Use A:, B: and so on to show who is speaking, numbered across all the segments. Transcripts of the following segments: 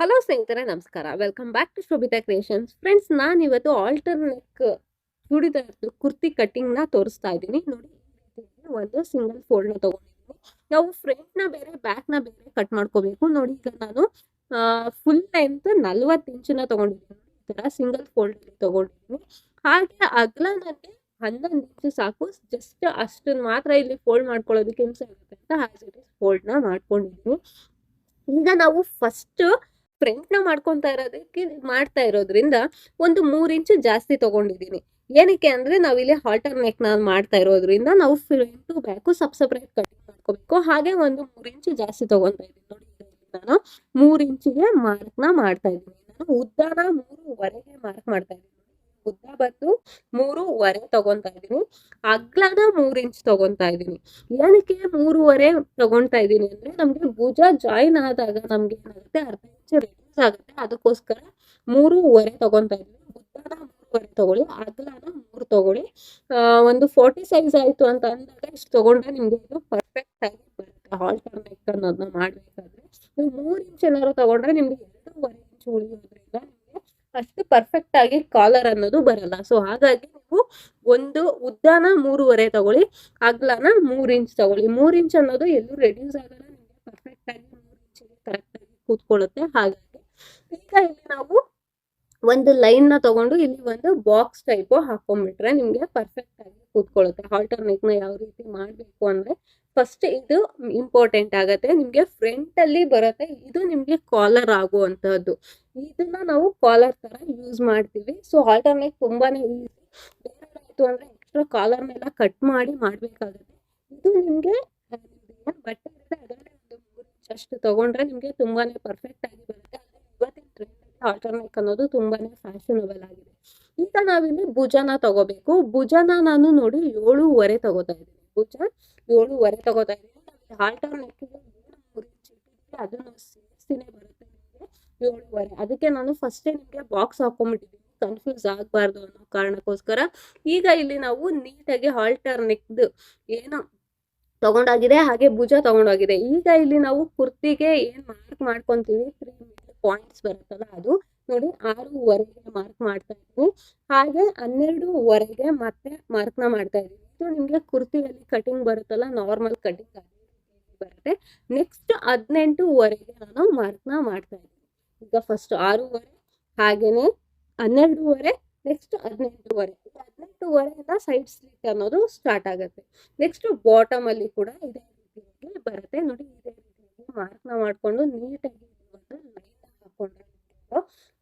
A: Hello ಸ್ನೇಹಿತರೆ, ನಮಸ್ಕಾರ. Welcome back to Shobhita creations friends ನಾನು ಇವತ್ತು ಆಲ್ಟರ್ನೆಕ್ ಚೂಡಿದಾರ್ದು ಕುರ್ತಿ ಕಟ್ಟಿಂಗ್ನ ತೋರಿಸ್ತಾ ಇದ್ದೀನಿ. ನೋಡಿ ಒಂದು ಸಿಂಗಲ್ ಫೋಲ್ಡ್ನ ತೊಗೊಂಡಿದ್ದೀನಿ. ನಾವು ಫ್ರಂಟ್ನ ಬೇರೆ ಬ್ಯಾಕ್ನ ಬೇರೆ ಕಟ್ ಮಾಡ್ಕೋಬೇಕು. ನೋಡಿ, ಈಗ ನಾನು ಫುಲ್ ಲೆಂತ್ ನಲ್ವತ್ತು ಇಂಚನ್ನ ತೊಗೊಂಡಿದ್ದೀನಿ. ಈ ಥರ ಸಿಂಗಲ್ ಫೋಲ್ಡಲ್ಲಿ ತೊಗೊಂಡಿದ್ದೀನಿ. ಹಾಗೆ ಅಗಲ ನನಗೆ ಹನ್ನೊಂದು ಇಂಚು ಸಾಕು. ಜಸ್ಟ್ ಅಷ್ಟನ್ನು ಮಾತ್ರ ಇಲ್ಲಿ ಫೋಲ್ಡ್ ಮಾಡ್ಕೊಳ್ಳೋದಕ್ಕೆ ಹಿಂಸೆ ಆಗುತ್ತೆ ಅಂತ ಹಾಗೆ ಫೋಲ್ಡ್ನ ಮಾಡ್ಕೊಂಡಿದ್ದೀನಿ. ಈಗ ನಾವು ಫಸ್ಟ್ ಫ್ರಂಟ್ನ ಮಾಡ್ಕೊತಾ ಇರೋದಕ್ಕೆ ಮಾಡ್ತಾ ಇರೋದ್ರಿಂದ ಒಂದು ಮೂರು ಇಂಚು ಜಾಸ್ತಿ ತಗೊಂಡಿದ್ದೀನಿ. ಏನಕ್ಕೆ ಅಂದ್ರೆ ನಾವಿಲ್ಲಿ ಹಾಲ್ಟರ್ನ ಮಾಡ್ತಾ ಇರೋದ್ರಿಂದ ನಾವು ಫ್ರಂಟು ಬ್ಯಾಕು ಸಬ್ ಸಪ್ರೇಟ್ ಕಟಿಂಗ್ ಮಾಡ್ಕೋಬೇಕು. ಹಾಗೆ ಒಂದು ಮೂರು ಇಂಚು ಜಾಸ್ತಿ ತಗೊಂತ ಇದ್ದೀನಿ. ನೋಡಿ ನಾನು ಮೂರು ಇಂಚಿಗೆ ಮಾರ್ಕ್ನ ಮಾಡ್ತಾ ಇದ್ದೀನಿ. ನಾನು ಉದ್ದನ ಮೂರುವರೆಗೆ ಮಾರ್ಕ್ ಮಾಡ್ತಾ ಇದ್ದೀನಿ. ಉದ್ದ ಬಂದು ಮೂರುವರೆ ತಗೊಂತಾ ಇದ್ದೀನಿ. ಅಗ್ಲನ ಮೂರ್ ಇಂಚ್ ತಗೊಂತಾ ಇದ್ದೀನಿ. ಏನಕ್ಕೆ ಮೂರುವರೆ ತಗೊಂತಾ ಇದ್ದೀನಿ ಅಂದ್ರೆ ನಮ್ಗೆ ಭುಜ ಜಾಯಿನ್ ಆದಾಗ ನಮ್ಗೆ ಏನಾಗುತ್ತೆ? ಅರ್ಧ ಇಂಚ್ ರಿಲೀಸ್ ಆಗುತ್ತೆ. ಅದಕ್ಕೋಸ್ಕರ ಮೂರುವರೆ ತಗೊಂತಾ ಇದ್ದೀನಿ. ಉದ್ದನ ಮೂರುವರೆ ತಗೊಳ್ಳಿ ಅಗ್ಲದ ಮೂರ್ ತಗೊಳ್ಳಿ. ಒಂದು ಫೋರ್ಟಿ ಸೈಜ್ ಆಯ್ತು ಅಂತ ಅಂದಾಗ ಇಷ್ಟು ತಗೊಂಡ್ರೆ ನಿಮ್ಗೆ ಇದು ಪರ್ಫೆಕ್ಟ್ ಆಗಿ ಬರುತ್ತೆ. ಹಾಲ್ಟರ್ ನೆಕ್ ಅನ್ನೋದನ್ನ ಮಾಡ್ಬೇಕಾದ್ರೆ. ನೀವು ಮೂರ್ ಇಂಚ್ ಏನಾದ್ರು ತಗೊಂಡ್ರೆ ನಿಮ್ಗೆ ಎರಡೂವರೆ ಇಂಚ್ ಉಳಿಯೋದ್ರಿಂದ ನಿಮ್ಗೆ ಅಷ್ಟು ಪರ್ಫೆಕ್ಟ್ ಆಗಿ ಕಾಲರ್ ಅನ್ನೋದು ಬರಲ್ಲ. ಸೊ ಹಾಗಾಗಿ ನೀವು ಒಂದು ಉದ್ದಾನ ಮೂರುವರೆ ತಗೊಳ್ಳಿ, ಅಗ್ಲನ ಮೂರ್ ಇಂಚ್ ತಗೊಳ್ಳಿ. ಮೂರ್ ಇಂಚ್ ಅನ್ನೋದು ಎಲ್ಲೂ ರೆಡ್ಯೂಸ್ ಆಗಲ್ಲ ಪರ್ಫೆಕ್ಟ್ ಆಗಿ ಮೂರು ಇಂಚಿಗೆ ಕರೆಕ್ಟ್ ಆಗಿ ಕೂತ್ಕೊಳ್ಳುತ್ತೆ. ಹಾಗಾಗಿ ಈಗ ಇಲ್ಲಿ ನಾವು ಒಂದು ಲೈನ್ನ ತಗೊಂಡು ಇಲ್ಲಿ ಒಂದು ಬಾಕ್ಸ್ ಟೈಪ್ ಹಾಕೊಂಡ್ಬಿಟ್ರೆ ನಿಮ್ಗೆ ಪರ್ಫೆಕ್ಟ್ ಆಗಿ ಕೂತ್ಕೊಳ್ಳುತ್ತೆ. ಹಾಲ್ಟರ್ ನೆಕ್ನ ಯಾವ ರೀತಿ ಮಾಡ್ಬೇಕು ಅಂದ್ರೆ ಫಸ್ಟ್ ಇದು ಇಂಪಾರ್ಟೆಂಟ್ ಆಗತ್ತೆ. ನಿಮ್ಗೆ ಫ್ರಂಟ್ ಅಲ್ಲಿ ಬರುತ್ತೆ. ಇದು ನಿಮ್ಗೆ ಕಾಲರ್ ಆಗುವಂತಹದ್ದು. ಇದನ್ನ ನಾವು ಕಾಲರ್ ತರ ಯೂಸ್ ಮಾಡ್ತೀವಿ. ಸೊ ಹಾಲ್ಟರ್ ನೆಕ್ ತುಂಬಾನೇ ಈಸಿ ಬೇರೆ ಅಂದ್ರೆ ಎಕ್ಸ್ಟ್ರಾ ಕಾಲರ್ನೆಲ್ಲ ಕಟ್ ಮಾಡಿ ಮಾಡ್ಬೇಕಾಗತ್ತೆ. ಇದು ನಿಮ್ಗೆ ಬಟ್ಟೆ ಅದರಲ್ಲಿ ಒಂದು ಇಂಚ್ ಅಷ್ಟು ತಗೊಂಡ್ರೆ ನಿಮ್ಗೆ ತುಂಬಾನೇ ಪರ್ಫೆಕ್ಟ್ ಆಗಿ ಬರುತ್ತೆ. ಟ್ರೆಂಡ್ ಹಾಲ್ಟರ್ ನೆಕ್ ಅನ್ನೋದು ತುಂಬಾನೇ ಫ್ಯಾಷನಬಲ್ ಆಗಿದೆ. ಈಗ ನಾವಿಲ್ಲಿ ಭುಜನ ತಗೋಬೇಕು. ಭುಜನ ನಾನು ನೋಡಿ ಏಳೂವರೆ ತಗೋತಾ ಇದ್ದೀನಿ. ಭುಜ ಏಳೂವರೆ ತಗೋತಾ ಇದ್ದೀನಿ. ಹಾಲ್ಟರ್ ನೆಕ್ ಅದನ್ನು ಸೇರಿಸಿನೇ ಬರುತ್ತೆ ಏಳುವರೆ. ಅದಕ್ಕೆ ನಾನು ಫಸ್ಟೇ ನಿಮಗೆ ಬಾಕ್ಸ್ ಹಾಕೊಂಡ್ಬಿಟ್ಟಿದ್ದೀನಿ. ಕನ್ಫ್ಯೂಸ್ ಆಗಬಾರ್ದು ಅನ್ನೋ ಕಾರಣಕ್ಕೋಸ್ಕರ. ಈಗ ಇಲ್ಲಿ ನಾವು ನೀಟಾಗಿ ಹಾಲ್ಟರ್ ನೆಕ್ದು ಏನು ತಗೊಂಡಾಗಿದೆ. ಹಾಗೆ ಭುಜ ತಗೊಂಡೋಗಿದೆ. ಈಗ ಇಲ್ಲಿ ನಾವು ಕುರ್ತಿಗೆ ಏನು ಮಾರ್ಕ್ ಮಾಡ್ಕೊಂತೀವಿ? ತ್ರೀ ಪಾಯಿಂಟ್ಸ್ ಬರುತ್ತಲ್ಲ ಅದು ನೋಡಿ ಆರೂವರೆಗೆ ಮಾರ್ಕ್ ಮಾಡ್ತಾ ಇದ್ದೀನಿ ಹಾಗೆ ಹನ್ನೆರಡೂವರೆಗೆ ಮತ್ತೆ ಮಾರ್ಕ್ನ ಮಾಡ್ತಾ ಇದ್ದೀನಿ ಇದು ನಿಮಗೆ ಕುರ್ತಿಯಲ್ಲಿ ಕಟಿಂಗ್ ಬರುತ್ತಲ್ಲ ನಾರ್ಮಲ್ ಕಟಿಂಗ್ ಬರುತ್ತೆ. ನೆಕ್ಸ್ಟ್ ಹದಿನೆಂಟುವರೆಗೆ ನಾನು ಮಾರ್ಕ್ನ ಮಾಡ್ತಾ ಇದ್ದೀನಿ ಈಗ ಫಸ್ಟ್ ಆರೂವರೆ, ಹಾಗೇನೆ ಹನ್ನೆರಡೂವರೆ ನೆಕ್ಸ್ಟ್ ಹದಿನೆಂಟುವರೆ. ಹದಿನೆಂಟುವರೆಯಿಂದ ಸೈಡ್ ಸ್ಲಿಟ್ ಅನ್ನೋದು ಸ್ಟಾರ್ಟ್ ಆಗುತ್ತೆ. ನೆಕ್ಸ್ಟ್ ಬಾಟಮ್ ಅಲ್ಲಿ ಕೂಡ ಇದೇ ರೀತಿಯಾಗಿ ಬರುತ್ತೆ. ನೋಡಿ ಇದೇ ರೀತಿಯಾಗಿ ಮಾರ್ಕ್ನ ಮಾಡಿಕೊಂಡು ನೀಟಾಗಿ ಹಾಕೊಂಡ್ರೆ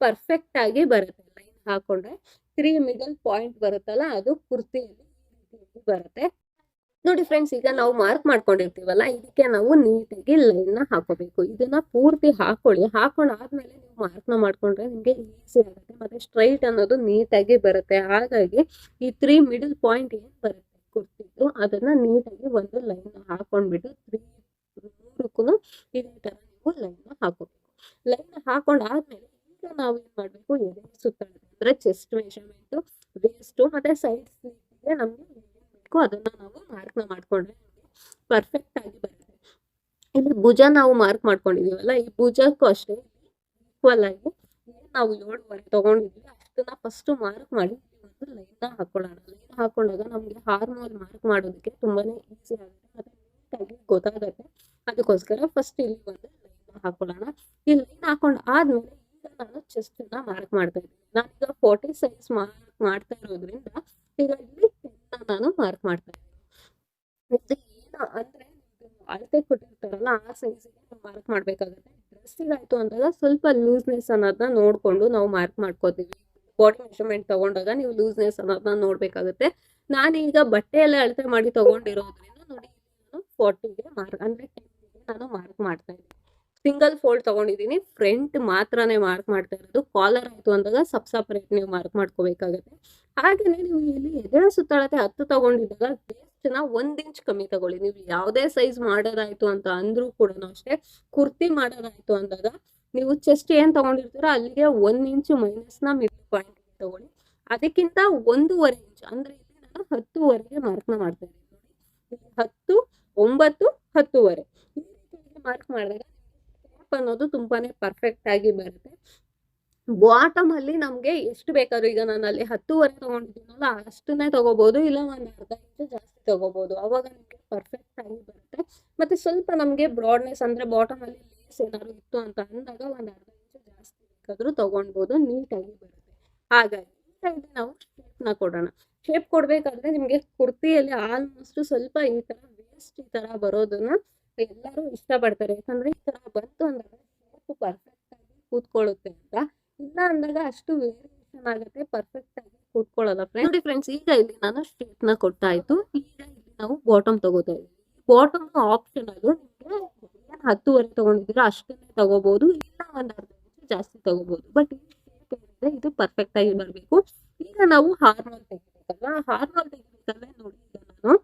A: ಪರ್ಫೆಕ್ಟ್ ಆಗಿ ಬರುತ್ತೆ. ಲೈನ್ ಹಾಕೊಂಡ್ರೆ ತ್ರೀ ಮಿಡಲ್ ಪಾಯಿಂಟ್ ಬರುತ್ತಲ್ಲ, ಅದು ಕುರ್ತಿಯಲ್ಲಿ ಬರುತ್ತೆ. ನೋಡಿ ಫ್ರೆಂಡ್ಸ್ ಈಗ ನಾವು ಮಾರ್ಕ್ ಮಾಡ್ಕೊಂಡಿರ್ತೀವಲ್ಲ, ಇದಕ್ಕೆ ನಾವು ನೀಟಾಗಿ ನ ಹಾಕೋಬೇಕು. ಇದನ್ನ ಪೂರ್ತಿ ಹಾಕೊಳ್ಳಿ. ಹಾಕೊಂಡಾದ್ಮೇಲೆ ನೀವು ಮಾರ್ಕ್ನ ಮಾಡ್ಕೊಂಡ್ರೆ ನಿಮಗೆ ಈಸಿ ಆಗುತ್ತೆ. ಮತ್ತೆ ಸ್ಟ್ರೈಟ್ ಅನ್ನೋದು ನೀಟಾಗಿ ಬರುತ್ತೆ. ಹಾಗಾಗಿ ಈ ತ್ರೀ ಮಿಡಲ್ ಪಾಯಿಂಟ್ ಏನು ಬರುತ್ತೆ? ಕುರ್ತಿದ್ದು ಅದನ್ನ ನೀಟಾಗಿ ಒಂದು ಲೈನ್ ಹಾಕೊಂಡ್ಬಿಟ್ಟು ತ್ರೀ ಮೂರಕ್ಕೂ ಇದೇ ತರ ನೀವು ಲೈನ್ ಹಾಕೋಬೇಕು. ಲೈನ್ ಹಾಕೊಂಡಾದ್ಮೇಲೆ ಈಗ ನಾವು ಏನ್ ಮಾಡ್ಬೇಕು? ಎದೆ ಸುತ್ತಳತೆ ಅಂದ್ರೆ ಚೆಸ್ಟ್ ಮೆಷರ್ಮೆಂಟ್ ವೇಸ್ಟ್ ಮತ್ತೆ ಸೈಡ್ ಸ್ಲೀವ್ಗೆ ನಮ್ಗೆ ಬೇಕು ಅದನ್ನ ನಾವು ಮಾರ್ಕ್ನ ಮಾಡ್ಕೊಂಡ್ರೆ ಪರ್ಫೆಕ್ಟ್ ಆಗಿ ಬರುತ್ತೆ. ಇಲ್ಲಿ ಭುಜ ನಾವು ಮಾರ್ಕ್ ಮಾಡ್ಕೊಂಡಿದೀವಲ್ಲ, ಈ ಭುಜಕ್ಕೂ ಅಷ್ಟೇ ಈಕ್ವಲ್ ಆಗಿ ನಾವು ಏಳುವರೆ ತಗೊಂಡಿದ್ವಿ, ಅಷ್ಟನ್ನ ಫಸ್ಟ್ ಮಾರ್ಕ್ ಮಾಡಿ ಒಂದು ಲೈನ್ ಹಾಕೊಳ್ಳೋಣ. ಲೈನ್ ಹಾಕೊಂಡಾಗ ನಮ್ಗೆ ಹಾರ್ಮೋಲ್ ಮಾರ್ಕ್ ಮಾಡೋದಕ್ಕೆ ತುಂಬಾನೇ ಈಸಿ ಆಗುತ್ತೆ, ಮತ್ತೆ ನೀಟಾಗಿ ಗೊತ್ತಾಗುತ್ತೆ. ಅದಕ್ಕೋಸ್ಕರ ಫಸ್ಟ್ ಇಲ್ಲಿ ಒಂದು ಹಾಕೊಳ್ಳೋಣ. ಈ ಲೈನ್ ಹಾಕೊಂಡ್ ಆದ್ಮೇಲೆ ಈಗ ನಾನು ಚೆಸ್ಟ್ನ ಮಾರ್ಕ್ ಮಾಡ್ತಾ ಇದ್ದೀನಿ. ನಾನೀಗ ಫೋರ್ಟಿ ಸೈಜ್ ಮಾರ್ಕ್ ಮಾಡ್ತಾ ಇರೋದ್ರಿಂದ ಈಗ ಇಲ್ಲಿ ಟೆನ್ ನಾನು ಮಾರ್ಕ್ ಮಾಡ್ತಾ ಇದ್ದೀನಿ. ಇದು ಏನು ಅಂದ್ರೆ ಅಳತೆ ಕೊಟ್ಟಿರ್ತಾರಲ್ಲ, ಆ ಸೈಜ್ ಮಾರ್ಕ್ ಮಾಡ್ಬೇಕಾಗುತ್ತೆ. ಡ್ರೆಸ್ಸಿಗೆ ಆಯ್ತು ಅಂದಾಗ ಸ್ವಲ್ಪ ಲೂಸ್ನೆಸ್ ಅನ್ನೋದನ್ನ ನೋಡ್ಕೊಂಡು ನಾವು ಮಾರ್ಕ್ ಮಾಡ್ಕೋತೀವಿ. ಬಾಡಿ ಮೆಷರ್ಮೆಂಟ್ ತಗೊಂಡಾಗ ನೀವು ಲೂಸ್ನೆಸ್ ಅನ್ನೋದನ್ನ ನೋಡ್ಬೇಕಾಗುತ್ತೆ. ಈಗ ಬಟ್ಟೆಯಲ್ಲೇ ಅಳತೆ ಮಾಡಿ ತಗೊಂಡಿರೋದ್ರಿಂದ ನೋಡಿ, ನಾನು ಫೋರ್ಟಿಗೆ ಮಾರ್ಕ್ ಅಂದ್ರೆ ಟೆನ್ಗೆ ನಾನು ಮಾರ್ಕ್ ಮಾಡ್ತಾ ಇದ್ದೀನಿ. ಸಿಂಗಲ್ ಫೋಲ್ಡ್ ತಗೊಂಡಿದ್ದೀನಿ. ಫ್ರಂಟ್ ಮಾತ್ರನೇ ಮಾರ್ಕ್ ಮಾಡ್ತಾ ಇರೋದು. ಕಾಲರ್ ಆಯ್ತು ಅಂದಾಗ ಸಬ್ ಸಪ್ರೇಟ್ ನೀವು ಮಾರ್ಕ್ ಮಾಡ್ಕೋಬೇಕಾಗತ್ತೆ. ಹಾಗೇನೆ ನೀವು ಇಲ್ಲಿ ಎದೆ ಸುತ್ತಳತೆ ಹತ್ತು ತಗೊಂಡಿದ್ದಾಗ ವೇಸ್ಟ್ನ ಒಂದ್ ಇಂಚ್ ಕಮ್ಮಿ ತಗೊಳ್ಳಿ. ನೀವು ಯಾವುದೇ ಸೈಜ್ ಮಾಡೋದಾಯ್ತು ಅಂತ ಅಂದ್ರೂ ಕೂಡ ಅಷ್ಟೇ. ಕುರ್ತಿ ಮಾಡೋದಾಯ್ತು ಅಂದಾಗ ನೀವು ಚೆಸ್ಟ್ ಏನ್ ತಗೊಂಡಿರ್ತೀರೋ ಅಲ್ಲಿಗೆ ಒಂದ್ ಇಂಚು ನ ಮಿಡ್ ಪಾಯಿಂಟ್ ತಗೊಳ್ಳಿ. ಅದಕ್ಕಿಂತ ಒಂದೂವರೆ ಇಂಚ್, ಅಂದ್ರೆ ಇಲ್ಲಿ ನಾನು ಹತ್ತುವರೆಗೆ ಮಾರ್ಕ್ನ ಮಾಡ್ತಾ ಇದ್ದೀನಿ. ಹತ್ತು, ಒಂಬತ್ತು, ಹತ್ತುವರೆ. ಮಾರ್ಕ್ ಮಾಡಿದಾಗ ಅನ್ನೋದು ತುಂಬಾನೇ ಪರ್ಫೆಕ್ಟ್ ಆಗಿ ಬರುತ್ತೆ. ಬಾಟಮ್ ಅಲ್ಲಿ ನಮ್ಗೆ ಎಷ್ಟು ಬೇಕಾದ್ರೂ, ಈಗ ನಾನು ಅಲ್ಲಿ ಹತ್ತುವರೆ ತಗೊಂಡಿದ್ದೀನಲ್ಲ, ಅಷ್ಟನ್ನೇ ತಗೋಬಹುದು ಇಲ್ಲ ಒಂದ್ ಅರ್ಧ ಇಂಚು ಜಾಸ್ತಿ ತಗೋಬಹುದು ಅವಾಗ ನಿಮಗೆ ಪರ್ಫೆಕ್ಟ್ ಆಗಿ ಬರುತ್ತೆ. ಮತ್ತೆ ಸ್ವಲ್ಪ ನಮ್ಗೆ ಬ್ರಾಡ್ನೆಸ್ ಅಂದ್ರೆ ಬಾಟಮ್ ಅಲ್ಲಿ ಲೇಸ್ ಏನಾದ್ರು ಇತ್ತು ಅಂತ ಅಂದಾಗ ಒಂದ್ ಅರ್ಧ ಇಂಚು ಜಾಸ್ತಿ ಬೇಕಾದ್ರೂ ತಗೊಳ್ಬಹುದು ನೀಟಾಗಿ ಬರುತ್ತೆ. ಹಾಗಾಗಿ ನಾವು ಶೇಪ್ನ ಕೊಡೋಣ. ಶೇಪ್ ಕೊಡ್ಬೇಕಾದ್ರೆ ನಿಮ್ಗೆ ಕುರ್ತಿಯಲ್ಲಿ ಆಲ್ಮೋಸ್ಟ್ ಸ್ವಲ್ಪ ಈ ತರ ವೇಸ್ಟ್ ಈ ತರ ಬರೋದನ್ನ ಎಲ್ಲರೂ ಇಷ್ಟಪಡ್ತಾರೆ. ಯಾಕಂದ್ರೆ ಈ ತರ ಬಂತು ಅಂದಾಗ ಶೇಪ್ ಪರ್ಫೆಕ್ಟ್ ಆಗಿ ಕೂತ್ಕೊಳ್ಳುತ್ತೆ ಅಂತ. ಇಲ್ಲ ಅಂದಾಗ ಅಷ್ಟು ವೇರಿಯೇಷನ್ ಆಗುತ್ತೆ ಪರ್ಫೆಕ್ಟ್ ಆಗಿ ಕೂತ್ಕೊಳ್ಳಲ್ಲ ಫ್ರೆಂಡ್ ನೋಡಿ ಫ್ರೆಂಡ್ಸ್ ಈಗ ಇಲ್ಲಿ ನಾನು ಶೇಪ್ನ ಕೊಟ್ಟಾಯ್ತು ಈಗ ಇಲ್ಲಿ ನಾವು ಬಾಟಮ್ ತಗೋತಾ ಇದ್ದೀವಿ. ಬಾಟಮ್ ಆಪ್ಷನ್ ಅದು ನಿಮಗೆ ಹತ್ತುವರೆ ತಗೊಂಡಿದ್ದೀರಾ ಅಷ್ಟನ್ನೇ ತಗೋಬಹುದು ಇಲ್ಲ ಒಂದ್ ಅರ್ಧ ಇಂಚು ಜಾಸ್ತಿ ತಗೋಬಹುದು ಬಟ್ ಈ ಶೇಪ್ ಏನಿದೆ, ಇದು ಪರ್ಫೆಕ್ಟ್ ಆಗಿ ಬರಬೇಕು. ಈಗ ನಾವು ಹಾರ್ನಲ್ ತೆಗಿಬೇಕಲ್ವಾ? ಹಾರ್ನಲ್ ತೆಗಿಬೇಕಾದ್ರೆ ನೋಡಿ, ಈಗ ನಾನು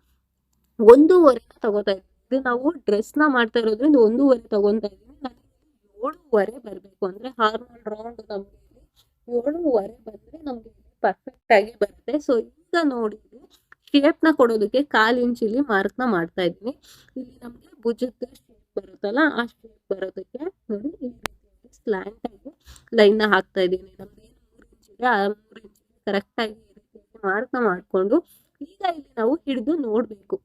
A: ಒಂದೂವರೆ ತಗೋತಾ ಇದ್ದೀನಿ. ಇದು ನಾವು ಡ್ರೆಸ್ನ ಮಾಡ್ತಾ ಇರೋದ್ರಿಂದ ಒಂದೂವರೆ ತಗೊಂತಾ ಇದ್ದೀನಿ. ನನಗೆ ಏಳುವರೆ ಬರಬೇಕು. ಅಂದ್ರೆ ಹಾರ್ಮಲ್ ರೌಂಡ್ ನಮಗೆ ಏಳುವರೆ ಬಂದ್ರೆ ನಮಗೆ ಪರ್ಫೆಕ್ಟ್ ಆಗಿ ಬರುತ್ತೆ. ಸೊ ಈಗ ನೋಡಿ ಶೇಪ್ನ ಕೊಡೋದಕ್ಕೆ ಕಾಲ್ ಇಂಚ್ ಇಲ್ಲಿ ಮಾರ್ಕ್ನ ಮಾಡ್ತಾ ಇದ್ದೀನಿ. ಇಲ್ಲಿ ನಮಗೆ ಭುಜದ ಶೇಪ್ ಬರುತ್ತಲ್ಲ, ಆ ಶೇಪ್ ಬರೋದಕ್ಕೆ ನೋಡಿ ಈ ರೀತಿಯಾಗಿ ಆಗಿ ಲೈನ್ ಹಾಕ್ತಾ ಇದ್ದೀನಿ. ನಮ್ಗೆ ಮೂರು ಇಂಚ್ ಇದೆ, ಆ ಮೂರು ಇಂಚ್ ಕರೆಕ್ಟ್ ಆಗಿ ಈ ರೀತಿಯಾಗಿ ಮಾರ್ಕ್ನ ಮಾಡ್ಕೊಂಡು ಈಗ ಇಲ್ಲಿ ನಾವು ಹಿಡಿದು ನೋಡ್ಬೇಕು.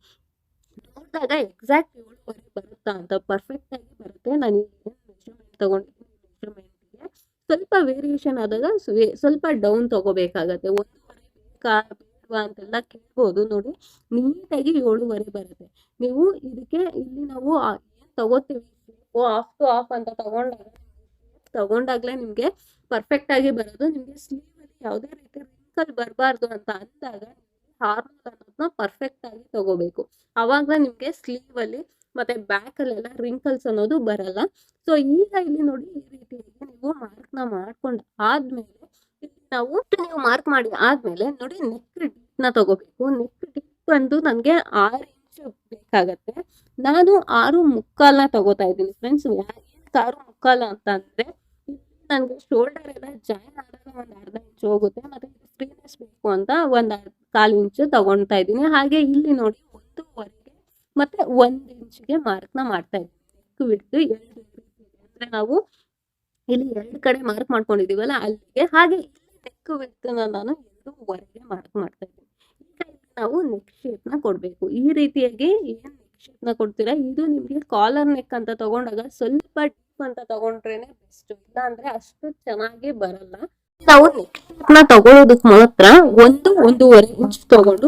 A: ನೋಡಿದಾಗ ಎಕ್ಸಾಕ್ಟ್ ಏಳುವರೆ ಬರುತ್ತಾ ಅಂತ ಪರ್ಫೆಕ್ಟ್ ಆಗಿ ಬರುತ್ತೆ. ನಾನು ಮೆಷರ್ಮೆಂಟ್ ತಗೊಂಡಿದ್ದೀನಿ ಮೆಷರ್ಮೆಂಟ್ಗೆ ಸ್ವಲ್ಪ ವೇರಿಯೇಷನ್ ಆದಾಗ ಸ್ವೇ- ಸ್ವಲ್ಪ ಡೌನ್ ತಗೋಬೇಕಾಗತ್ತೆ. ಒಂದೂವರೆ ಬೇಡವಾ ಅಂತೆಲ್ಲ ಕೇಳ್ಬೋದು ನೋಡಿ. ನೀಟಾಗಿ ಏಳುವರೆ ಬರುತ್ತೆ. ನೀವು ಇದಕ್ಕೆ ಇಲ್ಲಿ ನಾವು ಏನು ಓ ಆಫ್ ಟು ಆಫ್ ಅಂತ ತಗೊಂಡಾಗ, ತಗೊಂಡಾಗ್ಲೇ ನಿಮಗೆ ಪರ್ಫೆಕ್ಟ್ ಆಗಿ ಬರೋದು. ನಿಮಗೆ ಸ್ಲೀವಲ್ಲಿ ಯಾವುದೇ ರೀತಿ ರಿಂಕಲ್ ಬರಬಾರ್ದು ಅಂತ ಅಂದಾಗ ಹಾರ್ಮೋಲ್ ಅನ್ನೋದನ್ನ ಪರ್ಫೆಕ್ಟ್ ಆಗಿ ತಗೋಬೇಕು. ಅವಾಗ ನಿಮ್ಗೆ ಸ್ಲೀವ್ ಅಲ್ಲಿ ಮತ್ತೆ ಬ್ಯಾಕ್ ಅಲ್ಲೆಲ್ಲ ರಿಂಕಲ್ಸ್ ಅನ್ನೋದು ಬರಲ್ಲ. ಸೊ ಈಗ ಇಲ್ಲಿ ನೋಡಿ ಈ ರೀತಿಯಾಗಿ ನೀವು ಮಾರ್ಕ್ನ ಮಾಡ್ಕೊಂಡು ಆದ್ಮೇಲೆ ನಾವು ನೀವು ಮಾರ್ಕ್ ಮಾಡಿ ಆದ್ಮೇಲೆ ನೋಡಿ ನೆಕ್ ಡಿಪ್ನ ತಗೋಬೇಕು. ನೆಕ್ ಡಿಪ್ ಬಂದು ನನಗೆ ಆರು ಇಂಚ್ ಬೇಕಾಗತ್ತೆ. ನಾನು ಆರು ಮುಕ್ಕಾಲ್ನ ತಗೋತಾ ಇದ್ದೀನಿ ಫ್ರೆಂಡ್ಸ್ ಯಾಕೆ ಆರು ಮುಕ್ಕಾಲ ಅಂತ ಅಂದ್ರೆ ನನಗೆ ಶೋಲ್ಡರ್ ಎಲ್ಲ ಜಾಯಿನ್ ಆದಾಗ ಒಂದು ಅರ್ಧ ಇಂಚ್ ಹೋಗುತ್ತೆ, ಮತ್ತೆ ಫ್ರೀನೆಸ್ ಬೇಕು ಅಂತ ಒಂದು ಕಾಲು ಇಂಚು ತಗೊಳ್ತಾ ಇದ್ದೀನಿ. ಹಾಗೆ ಇಲ್ಲಿ ನೋಡಿ ಒಂದೂವರೆಗೆ ಮತ್ತೆ ಒಂದು ಇಂಚಿಗೆ ಮಾರ್ಕ್ನ ಮಾಡ್ತಾ ಇದ್ದೀನಿ. ಬಿಟ್ಟು ಎರಡು ಅಂದ್ರೆ ನಾವು ಇಲ್ಲಿ ಎರಡು ಕಡೆ ಮಾರ್ಕ್ ಮಾಡ್ಕೊಂಡಿದೀವಲ್ಲ ಅಲ್ಲಿಗೆ. ಹಾಗೆ ಇಲ್ಲಿ ನೆಕ್ ಬಿಡ್ತನ ನಾನು ಎರಡೂವರೆಗೆ ಮಾರ್ಕ್ ಮಾಡ್ತಾ ಇದ್ದೀನಿ. ನಾವು ನೆಕ್ ಶೇಪ್ನ ಕೊಡ್ಬೇಕು. ಈ ರೀತಿಯಾಗಿ ಏನ್ ನೆಕ್ ಶೇಪ್ನ ಕೊಡ್ತೀರಾ? ಇದು ನಿಮ್ಗೆ ಕಾಲರ್ ನೆಕ್ ಅಂತ ತಗೊಂಡಾಗ ಸ್ವಲ್ಪ ಡೀಪ್ ಅಂತ ತಗೊಂಡ್ರೇನೆ ಬೆಸ್ಟ್ ಇಲ್ಲ ಅಂದ್ರೆ ಅಷ್ಟು ಚೆನ್ನಾಗಿ ಬರಲ್ಲ. ನಾವು ನ ತಗೊಳ್ಳೋದಕ್ ಮಾತ್ರ ಒಂದು ಒಂದೂವರೆ ಇಂಚ್ ತಗೊಂಡು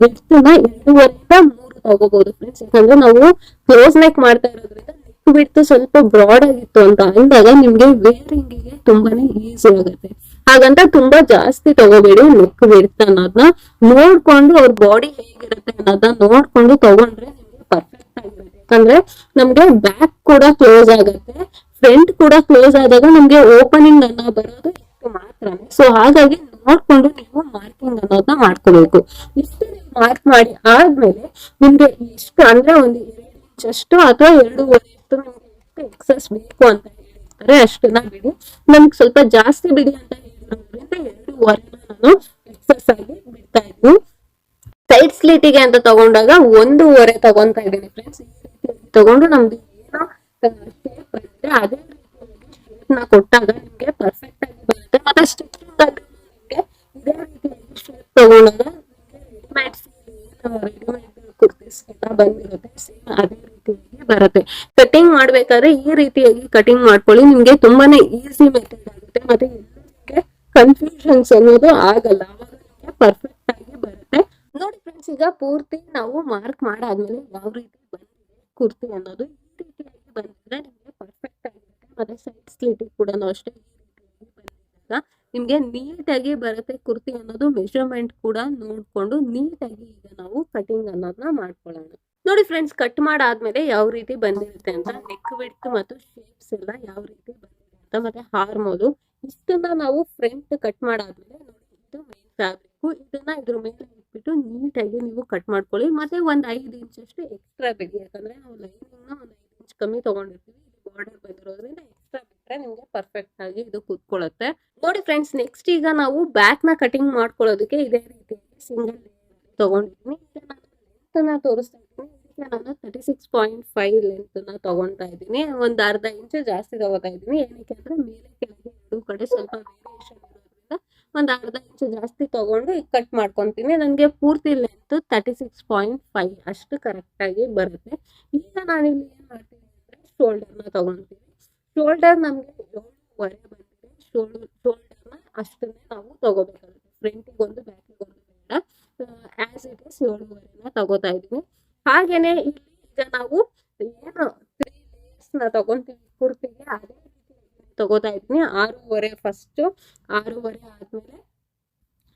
A: ವಿಡ್ತ್ನ ಎರಡೂವರೆಯಿಂದ ಮೂರು ತಗೋಬಹುದು ಫ್ರೆಂಡ್ಸ್ ಯಾಕಂದ್ರೆ ನಾವು ಕ್ಲೋಸ್ ನೆಕ್ ಮಾಡ್ತಾ ಇರೋದ್ರಿಂದ ನೆಕ್ ಬಿಡ್ತು ಸ್ವಲ್ಪ ಬ್ರಾಡ್ ಆಗಿತ್ತು ಅಂತ ಅಂದಾಗ ನಿಮ್ಗೆ ವೇರಿಂಗಿಗೆ ತುಂಬಾನೇ ಈಸಿ ಆಗುತ್ತೆ. ಹಾಗಂತ ತುಂಬಾ ಜಾಸ್ತಿ ತಗೋಬೇಡಿ ನೆಕ್ ವಿಡ್ತ್ ಅನ್ನೋದನ್ನ ನೋಡ್ಕೊಂಡು ಅವ್ರ ಬಾಡಿ ಹೇಗಿರುತ್ತೆ ಅನ್ನೋದನ್ನ ನೋಡ್ಕೊಂಡು ತಗೊಂಡ್ರೆ ನಿಮ್ಗೆ ಪರ್ಫೆಕ್ಟ್ ಆಗಿರುತ್ತೆ ಯಾಕಂದ್ರೆ ನಮ್ಗೆ ಬ್ಯಾಕ್ ಕೂಡ ಕ್ಲೋಸ್ ಆಗುತ್ತೆ. ಫ್ರಂಟ್ ಕೂಡ ಕ್ಲೋಸ್ ಆದಾಗ ನಮ್ಗೆ ಓಪನಿಂಗ್ ಅನ್ನ ಬರೋದು ಮಾತ್ರನೇ. ಸೊ ಹಾಗಾಗಿ ನೋಡ್ಕೊಂಡು ನೀವು ಮಾರ್ಕಿಂಗ್ ಅನ್ನೋದನ್ನ ಮಾಡ್ಕೋಬೇಕು. ಇಷ್ಟು ಮಾರ್ಕ್ ಮಾಡಿ ಆದ್ಮೇಲೆ ನಿಮ್ಗೆ ಎಷ್ಟು, ಅಂದ್ರೆ ಒಂದು ಎರಡು ಇಂಚ್ ಅಷ್ಟು ಅಥವಾ ಎರಡೂವರೆ ಅಷ್ಟು ನಿಮ್ಗೆ ಎಷ್ಟು ಎಕ್ಸಸ್ ಬೇಕು ಅಂತ ಹೇಳಿರ್ತಾರೆ ಅಷ್ಟನ್ನ ಬಿಡಿ. ನಮ್ಗೆ ಸ್ವಲ್ಪ ಜಾಸ್ತಿ ಬಿಡಿ ಅಂತ ಹೇಳಿರೋದ್ರಿಂದ ಎರಡೂವರೆನ ನಾನು ಎಕ್ಸಸ್ ಆಗಿ ಬಿಡ್ತಾ ಇದ್ದೀನಿ. ಸೈಡ್ ಸ್ಲೀಟಿಗೆ ಅಂತ ತಗೊಂಡಾಗ ಒಂದೂವರೆ ತಗೊಂತಾ ಇದ್ದೀನಿ ಫ್ರೆಂಡ್ಸ್ ಈ ತಗೊಂಡು ನಮ್ದು ಏನೋ ಅದೇ ಕೊಟ್ಟಾಗ ನಿಮ್ಗೆ ಪರ್ಫೆಕ್ಟ್ ಆಗಿ ಬರುತ್ತೆ. ಮತ್ತೆ ಇದೇ ರೀತಿಯಾಗಿ ಶೇಪ್ ತಗೊಳ್ಳೋದು ರೆಡಿಮೇಡ್ ಕುರ್ತೀಸ್ ಎಲ್ಲ ಬಂದಿರುತ್ತೆ ಸೇಮ್ ಅದೇ ರೀತಿಯಾಗಿ ಬರುತ್ತೆ ಕಟಿಂಗ್ ಮಾಡ್ಬೇಕಾದ್ರೆ ಈ ರೀತಿಯಾಗಿ ಕಟಿಂಗ್ ಮಾಡ್ಕೊಳ್ಳಿ. ನಿಮ್ಗೆ ತುಂಬಾನೇ ಈಸಿ ಮೆಥಡ್ ಆಗುತ್ತೆ. ಮತ್ತೆ ನಿಮ್ಗೆ ಕನ್ಫ್ಯೂಷನ್ಸ್ ಅನ್ನೋದು ಆಗಲ್ಲ. ಅವಾಗ ಪರ್ಫೆಕ್ಟ್ ಆಗಿ ಬರುತ್ತೆ. ನೋಡಿ ಫ್ರೆಂಡ್ಸ್ ಈಗ ಪೂರ್ತಿ ನಾವು ಮಾರ್ಕ್ ಮಾಡಾದ್ಮೇಲೆ ಯಾವ ರೀತಿ ಬಂದಿದೆ ಕುರ್ತಿ ಅನ್ನೋದು ಈ ರೀತಿಯಾಗಿ ಬಂದಿದ್ರೆ ನಿಮಗೆ ಪರ್ಫೆಕ್ಟ್ ಆಗಿರುತ್ತೆ ಮತ್ತೆ ಸೈಡ್ ಸ್ಲೀಟಿಗೆ ಕೂಡ ಅಷ್ಟೇ ನಿಮ್ಗೆ ನೀಟಾಗಿ ಬರುತ್ತೆ ಕುರ್ತಿ ಅನ್ನೋದು ಮೆಷರ್ಮೆಂಟ್ ಕೂಡ ನೋಡ್ಕೊಂಡು ನೀಟಾಗಿ ಈಗ ನಾವು ಕಟಿಂಗ್ ಅನ್ನೋದನ್ನ ಮಾಡ್ಕೊಳ್ಳೋಣ. ನೋಡಿ ಫ್ರೆಂಡ್ಸ್ ಕಟ್ ಮಾಡಾದ್ಮೇಲೆ ಯಾವ ರೀತಿ ಬಂದಿರುತ್ತೆ ಅಂತ ನೆಕ್ ವಿಡ್ತ್ ಮತ್ತು ಶೇಪ್ಸ್ ಎಲ್ಲ ಯಾವ ರೀತಿ ಬಂದಿದೆ ಅಂತ ಮತ್ತೆ ಹಾರ್ಮೋದು ಇಷ್ಟನ್ನ ನಾವು ಫ್ರಂಟ್ ಕಟ್ ಮಾಡಾದ್ಮೇಲೆ ನೋಡಿ, ಇದು ಮೇನ್ ಫ್ಯಾಬ್ರಿಕ್ ಇದನ್ನ ಇದ್ರ ಮೇಲೆ ಇಟ್ಬಿಟ್ಟು ನೀಟಾಗಿ ನೀವು ಕಟ್ ಮಾಡ್ಕೊಳ್ಳಿ. ಮತ್ತೆ ಒಂದ್ ಐದು ಇಂಚ್ ಅಷ್ಟು ಎಕ್ಸ್ಟ್ರಾ ಬೇಕು ಯಾಕಂದ್ರೆ ನಾವು ಲೈನಿಂಗ್ನ ಒಂದ್ ಐದು ಇಂಚ್ ಕಮ್ಮಿ ತಗೊಂಡಿರ್ತೀವಿ ಬಾರ್ಡರ್ ಬಂದಿರೋದ್ರಿಂದ ಎಕ್ಸ್ಟ್ರಾ ನಿಮಗೆ ಪರ್ಫೆಕ್ಟ್ ಆಗಿ ಇದು ಕೂತ್ಕೊಳ್ಳುತ್ತೆ. ನೋಡಿ ಫ್ರೆಂಡ್ಸ್ ನೆಕ್ಸ್ಟ್ ಈಗ ನಾವು ಬ್ಯಾಕ್ನ ಕಟಿಂಗ್ ಮಾಡ್ಕೊಳ್ಳೋದಕ್ಕೆ ಇದೇ ರೀತಿಯಾಗಿ ಸಿಂಗಲ್ ತಗೊಂಡಿದ್ದೀನಿ. ಈಗ ನಾನು length ನ ತೋರಿಸ್ತಾ ಇದ್ದೀನಿ. ನಾನು ತರ್ಟಿ ಸಿಕ್ಸ್ ಪಾಯಿಂಟ್ ಫೈವ್ ಲೆಂತನ್ನ ತಗೊಂತಾ ಇದ್ದೀನಿ. ಒಂದು ಅರ್ಧ ಇಂಚು ಜಾಸ್ತಿ ತಗೋತಾ ಇದ್ದೀನಿ. ಏನಕ್ಕೆ ಅಂದರೆ ಮೇಲೆ ಕೆಳಗೆ ಎರಡು ಕಡೆ ಸ್ವಲ್ಪ ವೇರಿಯೇಷನ್ ಇರೋದ್ರಿಂದ ಒಂದು ಅರ್ಧ ಇಂಚು ಜಾಸ್ತಿ ತಗೊಂಡು ಈಗ ಕಟ್ ಮಾಡ್ಕೊತೀನಿ. ನನಗೆ ಪೂರ್ತಿ length thirty six point five ಅಷ್ಟು ಕರೆಕ್ಟಾಗಿ ಬರುತ್ತೆ. ಈಗ ನಾನಿಲ್ಲಿ ಏನು ಮಾಡ್ತೀನಿ ಅಂದರೆ ಶೋಲ್ಡರ್ನ ತಗೊತೀನಿ. ಶೋಲ್ಡರ್ ನಮಗೆ ಏಳುವರೆ ಬಂದಿದೆ. ಶೋಲ್ಡರ್ ಶೋಲ್ಡರ್ನ ಅಷ್ಟನ್ನೇ ನಾವು ತಗೋಬೇಕಾಗುತ್ತೆ. ಫ್ರಂಟಿಗೆ ಒಂದು ಬೇಡ. ಆ್ಯಸ್ ಇಟ್ ಇಸ್ ಏಳುವರೆನ ತಗೋತಾ ಇದ್ದೀವಿ. ಹಾಗೇನೆ ಇಲ್ಲಿ ಈಗ ನಾವು ಏನು ತ್ರೀ ಲೇಯರ್ಸ್ನ ತಗೊಂತೀವಿ ಕುರ್ತಿಗೆ, ಅದೇ ರೀತಿ ತಗೋತಾ ಇದ್ದೀನಿ ಆರೂವರೆ ಫಸ್ಟು ಆರೂವರೆ ಆದಮೇಲೆ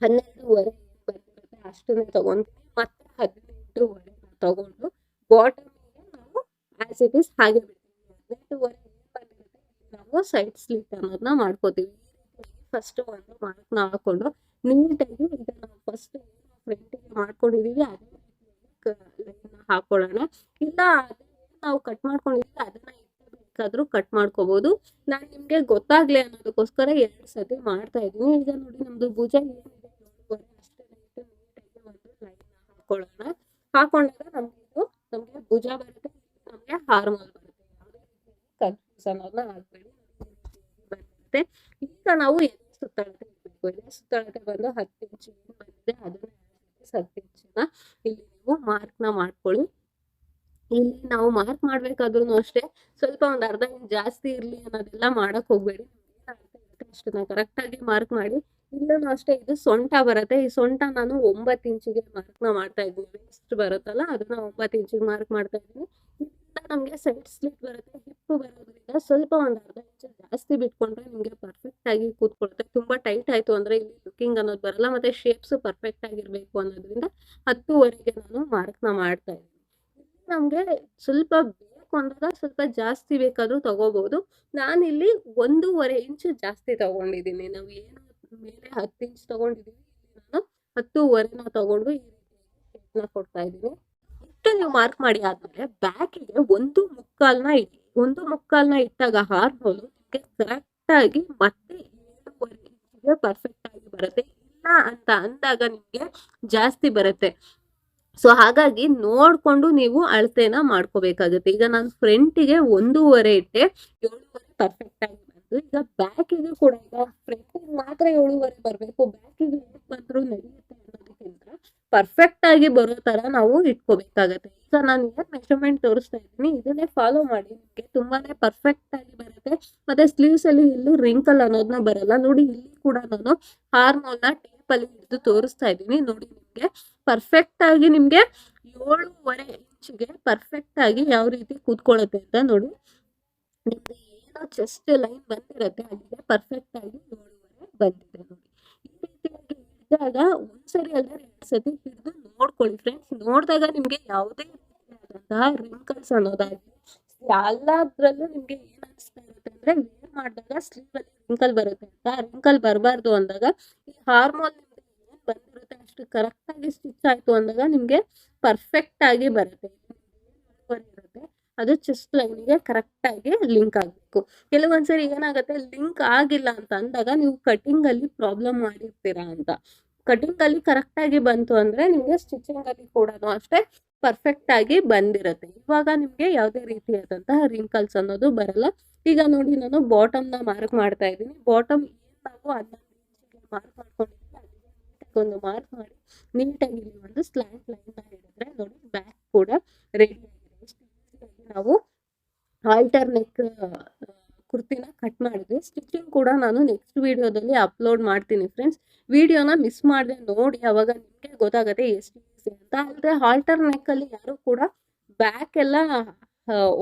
A: ಹನ್ನೆರಡೂವರೆ ಬಂದಿರುತ್ತೆ. ಅಷ್ಟನ್ನೇ ತಗೊಂತೀವಿ. ಮತ್ತೆ ಹದಿನೆಂಟೂವರೆನ ತಗೊಂಡು ಬಾಟಮ್ಗೆ ನಾವು ಆ್ಯಸ್ ಇಟ್ ಈಸ್ ಹಾಗೆ ಬಿಡ್ತೀವಿ. ಹದಿನೆಂಟೂವರೆ ನಾವು ಸೈಡ್ ಸ್ಲಿಟ್ ಅನ್ನೋದನ್ನ ಮಾಡ್ಕೋತೀವಿ. ಫಸ್ಟ್ ಒಂದು ಮಾರ್ಕ್ನ ಹಾಕೊಂಡು ನೀಟಾಗಿ ಈಗ ನಾವು ಫಸ್ಟ್ ಫ್ರಂಟಿಗೆ ಮಾಡ್ಕೊಂಡಿದ್ದೀವಿ ಅದೇ ಲೈನ್ನ ಹಾಕೊಳ್ಳೋಣ. ಇಲ್ಲ ಅದೇ ನಾವು ಕಟ್ ಮಾಡ್ಕೊಂಡಿದೀವಿ ಅದನ್ನ ಬೇಕಾದ್ರೂ ಕಟ್ ಮಾಡ್ಕೋಬಹುದು ನಾನು ನಿಮಗೆ ಗೊತ್ತಾಗ್ಲಿ ಅನ್ನೋದಕ್ಕೋಸ್ಕರ ಎರಡು ಸತಿ ಮಾಡ್ತಾ ಇದೀನಿ ಈಗ ನೋಡಿ ನಮ್ದು ಭುಜ ಏನಿದೆ ಹಾಕೊಳ್ಳೋಣ. ಹಾಕೊಂಡಾಗ ನಮ್ಗೆ ಇದು, ನಮಗೆ ಭುಜ ಬರುತ್ತೆ, ನಮಗೆ ಹಾರ್ಮೋಲ್ ಬರುತ್ತೆ. ಕನ್ಫ್ಯೂಸ್ ಅನ್ನೋದನ್ನ ಆಗಬೇಡಿ. ಬಂದಿರುತ್ತೆ ಈಗ ನಾವು ಎಲೆ ಸುತ್ತಳತೆ ಇರಬೇಕು ಎಲೆ ಸುತ್ತಳತೆ ಬಂದು ಹತ್ತು ಇಂಚು ಬಂದಿದೆ ಅದನ್ನ ಹತ್ತು ಇಂಚನ್ನ ಇಲ್ಲಿ ನೀವು ಮಾರ್ಕ್ನ ಮಾಡ್ಕೊಳ್ಳಿ. ಇಲ್ಲಿ ನಾವು ಮಾರ್ಕ್ ಮಾಡ್ಬೇಕಾದ್ರೂ ಅಷ್ಟೇ ಸ್ವಲ್ಪ ಒಂದು ಅರ್ಧ ಇಂಚ್ ಜಾಸ್ತಿ ಇರಲಿ ಅನ್ನೋದೆಲ್ಲ ಮಾಡಕ್ ಹೋಗ್ಬೇಡಿ. ಅಷ್ಟನ್ನ. ಕರೆಕ್ಟ್ ಆಗಿ ಮಾರ್ಕ್ ಮಾಡಿ. ಇಲ್ಲೂ ಅಷ್ಟೇ ಇದು ಸೊಂಟ ಬರುತ್ತೆ. ಈ ಸೊಂಟ ನಾನು ಒಂಬತ್ತು ಇಂಚಿಗೆ ಮಾರ್ಕ್ನ ಮಾಡ್ತಾ ಇದ್ದೀನಿ. ವೇಸ್ಟ್ ಬರುತ್ತಲ್ಲ ಅದನ್ನ ಒಂಬತ್ತು ಇಂಚಿಗೆ ಮಾರ್ಕ್ ಮಾಡ್ತಾ ಇದ್ದೀನಿ. ನಮಗೆ ಸೈಡ್ ಸ್ಲಿಪ್ ಬರುತ್ತೆ ಹಿಪ್ ಬರೋದ್ರಿಂದ ಸ್ವಲ್ಪ ಒಂದು ಅರ್ಧ ಇಂಚು ಜಾಸ್ತಿ ಬಿಟ್ಕೊಂಡ್ರೆ ನಿಮಗೆ ಪರ್ಫೆಕ್ಟ್ ಆಗಿ ಕೂತ್ಕೊಳ್ಳುತ್ತೆ ತುಂಬ ಟೈಟ್ ಆಯಿತು ಅಂದರೆ ಇಲ್ಲಿ ಲುಕಿಂಗ್ ಅನ್ನೋದು ಬರಲ್ಲ, ಮತ್ತೆ ಶೇಪ್ಸ್ ಪರ್ಫೆಕ್ಟ್ ಆಗಿರಬೇಕು ಅನ್ನೋದ್ರಿಂದ ಹತ್ತುವರೆಗೆ ನಾನು ಮಾರ್ಕ್ನ ಮಾಡ್ತಾ ಇದ್ದೀನಿ. ನಮಗೆ ಸ್ವಲ್ಪ ಬೇಕು ಅಂದಾಗ ಸ್ವಲ್ಪ ಜಾಸ್ತಿ ಬೇಕಾದರೂ ತಗೋಬಹುದು ನಾನಿಲ್ಲಿ ಒಂದೂವರೆ ಇಂಚು ಜಾಸ್ತಿ ತಗೊಂಡಿದ್ದೀನಿ. ನಾವು ಏನು ಮೇಲೆ ಹತ್ತು ಇಂಚ್ ತಗೊಂಡಿದ್ದೀವಿ, ಇಲ್ಲಿ ನಾನು ಹತ್ತೂವರೆನ ತಗೊಂಡು ಈ ರೀತಿ ಕೊಡ್ತಾ ಇದ್ದೀನಿ. ಇಷ್ಟು ನೀವು ಮಾರ್ಕ್ ಮಾಡಿ ಆದ್ಮೇಲೆ ಬ್ಯಾಕಿಗೆ ಒಂದು ಮುಕ್ಕಾಲ್ನ ಇಡಿ. ಒಂದು ಮುಕ್ಕಾಲ್ನ ಇಟ್ಟಾಗ ಹಾರ್ಮೋನು ನಿಮಗೆ ಕರೆಕ್ಟಾಗಿ ಮತ್ತೆ ಏಳುವರೆ ಇಂಚಿಗೆ ಪರ್ಫೆಕ್ಟ್ ಆಗಿ ಬರುತ್ತೆ. ಇಲ್ಲ ಅಂತ ಅಂದಾಗ ನಿಮಗೆ ಜಾಸ್ತಿ ಬರುತ್ತೆ. ಸೊ ಹಾಗಾಗಿ ನೋಡ್ಕೊಂಡು ನೀವು ಅಳತೆನ ಮಾಡ್ಕೋಬೇಕಾಗುತ್ತೆ. ಈಗ ನಾನು ಫ್ರಂಟಿಗೆ ಒಂದೂವರೆ ಇಟ್ಟೆ, ಏಳುವರೆ ಪರ್ಫೆಕ್ಟ್ ಆಗಿ ಬಂತು. ಈಗ ಬ್ಯಾಕಿಗೆ ಕೂಡ ಈಗ ಫ್ರಂಟಿಗೆ ಮಾತ್ರ ಏಳುವರೆ ಬರಬೇಕು. ಬ್ಯಾಕಿಗೆ ಬಂದರೂ ನಡೆಯುತ್ತೆ ಅನ್ನೋದಕ್ಕಿಂತ ಪರ್ಫೆಕ್ಟ್ ಆಗಿ ಬರೋ ತರ ನಾವು ಇಟ್ಕೋಬೇಕಾಗತ್ತೆ. ಈಗ ನಾನು ಏನ್ ಮೆಷರ್ಮೆಂಟ್ ತೋರಿಸ್ತಾ ಇದ್ದೀನಿ, ಇದನ್ನೇ ಫಾಲೋ ಮಾಡಿ. ನಿಮಗೆ ತುಂಬಾನೇ ಪರ್ಫೆಕ್ಟ್ ಆಗಿ ಬರುತ್ತೆ. ಮತ್ತೆ ಸ್ಲೀವ್ಸ್ ಅಲ್ಲಿ ಎಲ್ಲೂ ರಿಂಕಲ್ ಅನ್ನೋದನ್ನ ಬರಲ್ಲ. ನೋಡಿ, ಇಲ್ಲಿ ಕೂಡ ನಾನು ಹಾರ್ಮೋನ್ನ ಟೇಪ್ ಅಲ್ಲಿ ಹಿಡಿದು ತೋರಿಸ್ತಾ ಇದ್ದೀನಿ. ನೋಡಿ ನಿಮ್ಗೆ ಪರ್ಫೆಕ್ಟ್ ಆಗಿ ನಿಮ್ಗೆ ಏಳೂವರೆ ಇಂಚಿಗೆ ಪರ್ಫೆಕ್ಟ್ ಆಗಿ ಯಾವ ರೀತಿ ಕೂತ್ಕೊಳ್ಳುತ್ತೆ ಅಂತ ನೋಡಿ. ನಿಮ್ಗೆ ಏನೋ ಚೆಸ್ಟ್ ಲೈನ್ ಬಂದಿರುತ್ತೆ, ಅಲ್ಲಿಗೆ ಪರ್ಫೆಕ್ಟ್ ಆಗಿ ಏಳುವರೆ ಬಂದಿದೆ ನೋಡಿ. ಈ ರೀತಿಯಾಗಿ ಹಿಡಿದಾಗ ಒಂದ್ಸರಿ ಅಲ್ಲದೆ ಎರಡು ಸತಿ ಹಿಡಿದು ನೋಡ್ಕೊಳ್ಳಿ ಫ್ರೆಂಡ್ಸ್ ನೋಡಿದಾಗ ನಿಮ್ಗೆ ಯಾವುದೇ ರೀತಿಯಾದಂತಹ ರಿಂಕಲ್ಸ್ ಅನ್ನೋದಾಗಿ ಎಲ್ಲದ್ರಲ್ಲೂ ನಿಮ್ಗೆ ಏನ್ ಅನಿಸ್ತಾ ಇರುತ್ತೆ ಅಂದ್ರೆ ವೇರ್ ಮಾಡಿದಾಗ ಸ್ಲೀವ್ ಅಲ್ಲಿ ರಿಂಕಲ್ ಬರುತ್ತೆ ಅಂತ. ರಿಂಕಲ್ ಬರಬಾರ್ದು ಅಂದಾಗ ಈ ಹಾರ್ಮೋನ್ ನಿಮಗೆ ಏನು ಬಂದಿರುತ್ತೆ ಅಷ್ಟು ಕರೆಕ್ಟ್ ಆಗಿ ಸ್ಟಿಚ್ ಆಯ್ತು ಅಂದಾಗ ನಿಮ್ಗೆ ಪರ್ಫೆಕ್ಟ್ ಆಗಿ ಬರುತ್ತೆ. ಇರುತ್ತೆ ಅದು ಚೆಸ್ಟ್ ಲೈನ್ಗೆ ಕರೆಕ್ಟ್ ಆಗಿ ಲಿಂಕ್ ಆಗಬೇಕು. ಕೆಲವೊಂದ್ಸರಿ ಏನಾಗುತ್ತೆ ಲಿಂಕ್ ಆಗಿಲ್ಲ ಅಂತ ಅಂದಾಗ ನೀವು ಕಟಿಂಗ್ ಅಲ್ಲಿ ಪ್ರಾಬ್ಲಮ್ ಮಾಡಿರ್ತೀರಾ ಅಂತ. ಕಟಿಂಗ್ ಅಲ್ಲಿ ಕರೆಕ್ಟ್ ಆಗಿ ಬಂತು ಅಂದ್ರೆ ನಿಮ್ಗೆ ಸ್ಟಿಚಿಂಗ್ ಅಲ್ಲಿ ಕೂಡ ಅಷ್ಟೇ ಪರ್ಫೆಕ್ಟ್ ಆಗಿ ಬಂದಿರುತ್ತೆ. ಇವಾಗ ನಿಮ್ಗೆ ಯಾವುದೇ ರೀತಿಯಾದಂತಹ ರಿಂಕಲ್ಸ್ ಅನ್ನೋದು ಬರಲ್ಲ. ಈಗ ನೋಡಿ ನಾನು ಬಾಟಮ್ನ ಮಾರ್ಕ್ ಮಾಡ್ತಾ ಇದ್ದೀನಿ. ಬಾಟಮ್ ಏನಾಗೋ ಇಂಚಿಗೆ ಮಾರ್ಕ್ ಮಾಡ್ಕೊಂಡಿದ್ದೀನಿ ಮಾರ್ಕ್ ಮಾಡಿ ನೀಟಾಗಿ ಒಂದು ಸ್ಲ್ಯಾಂಟ್ ಲೈನ್ನ ಹಿಡಿದ್ರೆ ನೋಡಿ ಬ್ಯಾಕ್ ಕೂಡ ರೆಡಿ ನಾವು ಆಲ್ಟರ್ ನೆಕ್ ಕುರ್ತಿನ ಕಟ್ ಮಾಡಿದ್ವಿ. ಸ್ಟಿಚಿಂಗ್ ಕೂಡ ನಾನು ನೆಕ್ಸ್ಟ್ ವಿಡಿಯೋದಲ್ಲಿ ಅಪ್ಲೋಡ್ ಮಾಡ್ತೀನಿ ಫ್ರೆಂಡ್ಸ್ ವಿಡಿಯೋನ ಮಿಸ್ ಮಾಡದೆ ನೋಡಿ ಅವಾಗ ನಿಮಗೆ ಗೊತ್ತಾಗುತ್ತೆ ಎಷ್ಟು ಅಂತ. ಅಲ್ಲದೆ ಹಾಲ್ಟರ್ ನೆಕ್ಕಲ್ಲಿ ಯಾರು ಕೂಡ ಬ್ಯಾಕ್ ಎಲ್ಲ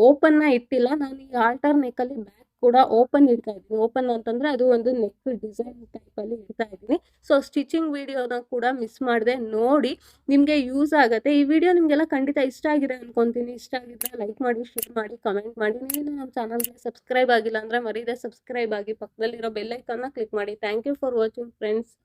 A: ಓಪನ್ನ ಇಟ್ಟಿಲ್ಲ. ನಾನು ಈ ಆಲ್ಟರ್ ನೆಕ್ಕಲ್ಲಿ ಬ್ಯಾಕ್ ಕೂಡ ಓಪನ್ ಇಡ್ತಾ ಇದ್ದೀನಿ. ಓಪನ್ ಅಂತಂದ್ರೆ ಅದು ಒಂದು ನೆಕ್ ಡಿಸೈನ್ ಟೈಪ್ ಅಲ್ಲಿ ಇಡ್ತಾ ಇದ್ದೀನಿ. ಸೊ ಸ್ಟಿಚಿಂಗ್ ವಿಡಿಯೋನ ಕೂಡ ಮಿಸ್ ಮಾಡದೆ. ನೋಡಿ ನಿಮಗೆ ಯೂಸ್ ಆಗುತ್ತೆ. ಈ ವಿಡಿಯೋ ನಿಮಗೆಲ್ಲ ಖಂಡಿತ ಇಷ್ಟ ಆಗಿದೆ ಅನ್ಕೊಂತೀನಿ. ಇಷ್ಟ ಆಗಿದ್ರೆ ಲೈಕ್ ಮಾಡಿ ಶೇರ್ ಮಾಡಿ ಕಮೆಂಟ್ ಮಾಡಿ. ನೀವೇನು ನಮ್ಮ ಚಾನಲ್ಗೆ ಸಬ್ಸ್ಕ್ರೈಬ್ ಆಗಿಲ್ಲ ಅಂದ್ರೆ ಮರೀದೆ. ಸಬ್ಸ್ಕ್ರೈಬ್ ಆಗಿ ಪಕ್ಕದಲ್ಲಿರೋ ಬೆಲ್ಲೈಕನ್ನ ಕ್ಲಿಕ್ ಮಾಡಿ. Thank you for watching friends